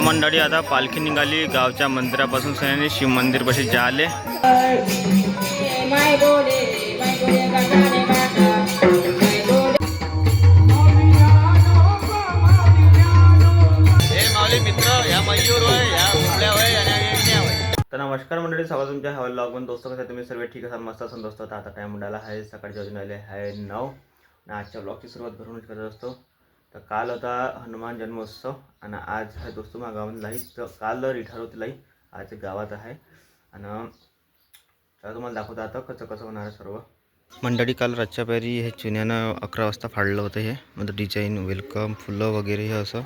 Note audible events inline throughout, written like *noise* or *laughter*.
मंडळी आता पालखी निघाली गावच्या मंदिरापासून. सगळ्यांनी शिव मंदिरपाशी जे आले माय बोले माय बोले गाणे गाता माय बोले हे माऊली मित्र या मयूर होय या भोपळ्या होय आणि होय तर नमस्कार मंडळी स्वागत तुमच्या हवा लॉग पण दोस्त कसं? तुम्ही? सर्व ठीक असाल मस्त असाल दोस्त. तर आता टाईम मिळाला आहे सकाळच्या वाजून आले आहे नऊ. आणि आजच्या ब्लॉगची सुरुवात घरूनच करत असतो. तर काल होता हनुमान जन्मोत्सव आणि आज आहे दोस्त माझ्या गावात लाई तर काल रिठार होती लाई. आज गावात आहे. आणि तर तुम्हाला दाखवतो आता कसं कसं होणार आहे सर्व. मंडळी काल रातच्या पैरी हे चुन्यानं अकरा वाजता फाडलं होतं हे. म्हणजे डिझाईन वेलकम फुलं वगैरे हे असं.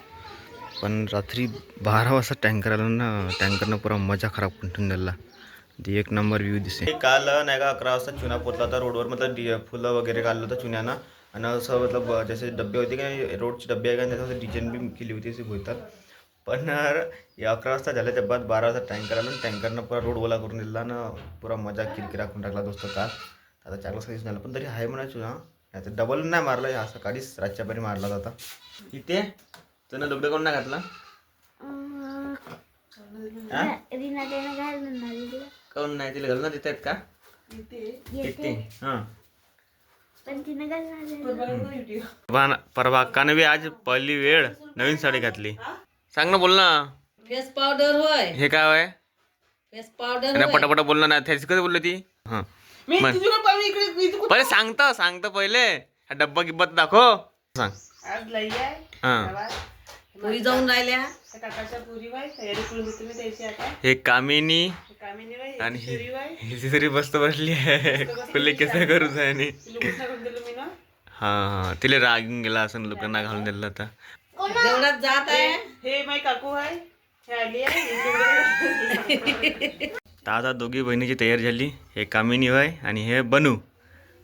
पण रात्री बारा वाजता टँकर आला ना टँकरनं पुरा मजा खराब करून दिला ती एक नंबर व्ह्यू दिसे काल नाही का अकरा वाजता चुना पोचला होता रोडवर मतलब डि फुलं वगैरे काढलं होतं चुन्यानं. आणि असं मतलब जसे डबे होते का रोडचे डबे आहे का त्याच्यावर डिझाईन बी केली होती असे बोलतात. पण या अकरा वाजता झाल्या त्या बाद बारा वाजता टँकर आलं टँकरनं पुरा रोड ओला करून दिला ना पुरा मजा किरकिरा करून टाकला दोस्त काल. आता चार वाजता दिसून आलं. पण तरी आहे म्हणा चुना आता डबल नाही मारला ह्या सकाळीच रातच्या परी मारला होता इथे तुला लुगडं कोण नाही घातला? हा? काऊन नाही तिला घालून देत आहेत का येते. हा. परवा- परवा बी आज पहिली वेळ नवीन साडी घातली. सांग ना बोल ना. फेस पावडर होय. हे काय आहे फेस पावडर पटापटा बोललं ना त्याची कधी बोलली ती. हा. पहिले सांगतं सांगतं पहिले. हा डब्बा गिब्बत दाखव. सांग. आज लई आहे. हा. पुरी जाऊन राहिल्या. त्या काकाच्या पुरी बाई तयारी करून देते मी त्याची आता. हे कामिनी कामिनी बाई आणि ही पुरी बाई. ही तिसरी मस्त बसली आहे. फुले केस करू आणि. लुगडं करून दिलं मी ना? हा हा तिला राग येऊन गेला असं लोकांना घालून दिलं आता. जेवणात जात आहे. हे माई काकू आहे. हे आली आहे. ही लुगडं- तर आता दोघी बहिणीची तयारी झाली. हे कामिनी होय आणि हे बनू.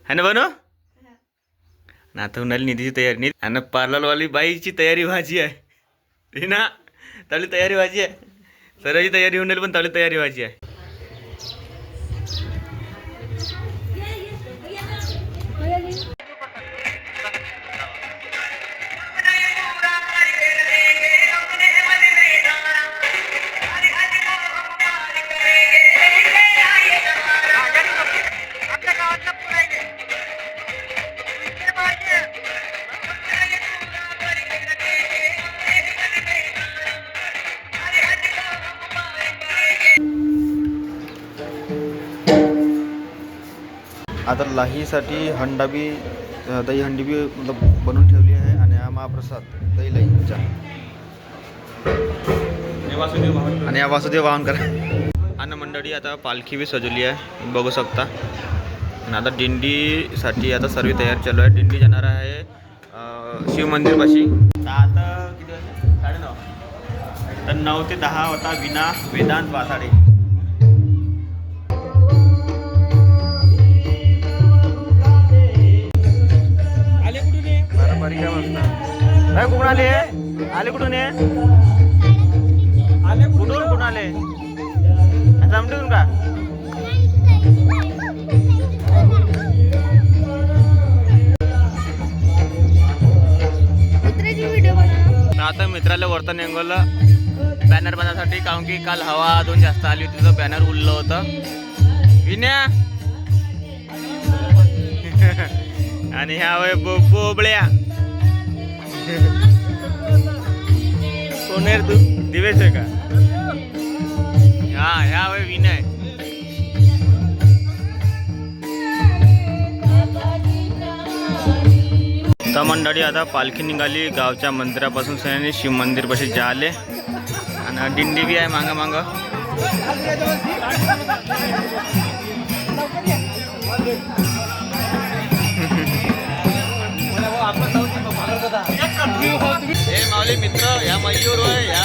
है ना बनू? आणि आता होणारी निधीची तयारी निधी आणि पार्लरवाली बाईची तयारी व्हायची आहे. ना तावली तयारी व्हायची आहे. सर्वांची तयारी होऊन पण तावली तयारी व्हायची आहे. आता लाहीसाठी हंडा बी दही हंडी बी मतलब बनवून ठेवली आहे आणि हा महाप्रसाद दही लाईचा आणि हा वासुदेव वाहन करा आणि मंडळी आता पालखी बी सजवली आहे. बघू शकता. आणि आता दिंडीसाठी आता सर्व तयार चालू आहे. दिंडी जाणार आहे शिवमंदिरपाशी शिव मंदिरपाशी. तर आता किती साडेनऊ. तर नऊ ते दहा होता विना वेदांत वासाडे. काय कुठून आले? आले कुठून ये आले कुठून? कुठून आले? जमटून का? आता मित्राला वरता नेंगवलं बॅनर बनवण्यासाठी कारण की काल हवा दोन जास्त आली होती तर बॅनर उरलं होतं. विन्या! *laughs* आणि ह्या बोबळ्या सोनेर तू? दिवेश आहे का? हा ह्या वय विनय. आता मंडळी आता पालखी निघाली गावच्या मंदिरापासून. सैन्याने शिव मंदिरपाशी जे आले आणि दिंडी बी आहे मागं मागं. मित्र या मयूर होय या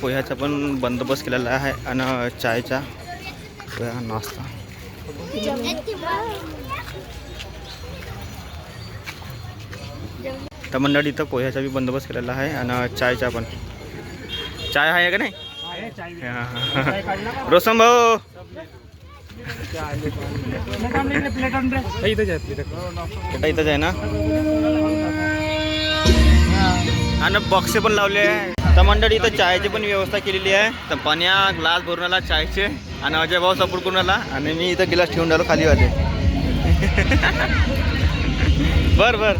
पोह्याचा पण बंदोबस्त केलेला आहे आणि चायचा पोह्या नाश्ता. तर मंडळी इथं पोह्याचा बी बंदोबस्त केलेला आहे आणि चायचा पण. चाय आहे का नाही? रोसम भाऊ. इथंच आहे ना? आणि बॉक्से पण लावले आहे. तर मंडळी इथं चायची पण व्यवस्था केलेली आहे. तर पाण्या ग्लास भरून आला चायचे आणि अजय भाऊ सपोर्ट करून आला आणि मी इथं गिलास ठेवून राहिलो खाली वाले. *laughs* बर बर.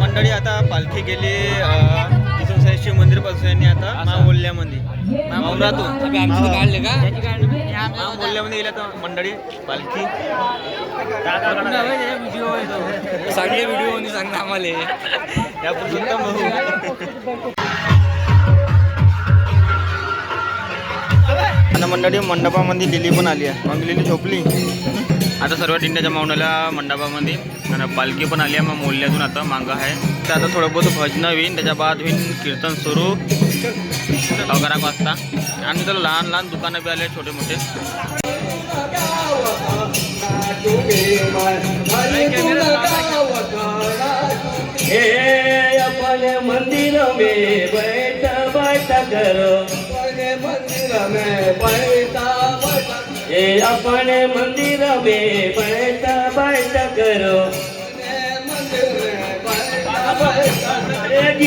मंडळी आता पालखी गेली शिव मंदिरपासून यांनी आता मावल्यामध्ये. मावरातून काढले का? मावल्यामध्ये गेल्या तर मंडळी पालखी. चांगले व्हिडिओ सांग आम्हाला? या पुरुषोत्तम भाऊ आणि मंडळी मंडपामध्ये लिली पण आली आहे. मग लिली झोपली. आता सर्व दिंड्याच्या मावण्याला मंडपामध्ये. आणि पालखी पण आली आहे मग मोल्यातून आता मागं आहे. तर आता थोडं बहुत भजनं होईन त्याच्या बाद होईन कीर्तन सुरू. अकरा वाजता. आणि त्याला लहान लहान दुकानं बी आले छोटे मोठे. मंदिर में बैठ बैठ करो मंदिर में बैठा ये अपने मंदिर में बैठ बैठ करो. भागवत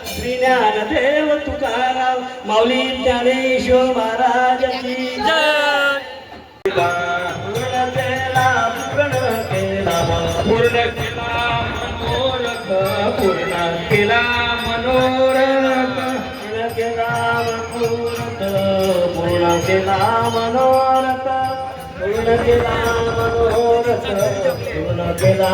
ज्ञानदेव तुकाराम माऊली ज्ञानेश्वर महाराज जय. पूर्ण केला पूर्ण केला पूर्ण केला मनोरथ पूर्ण केला मनोरथ पूर्ण केला मनोरथ पूर्ण केला मनोरथ पूर्ण केला मनोरथ पूर्ण केला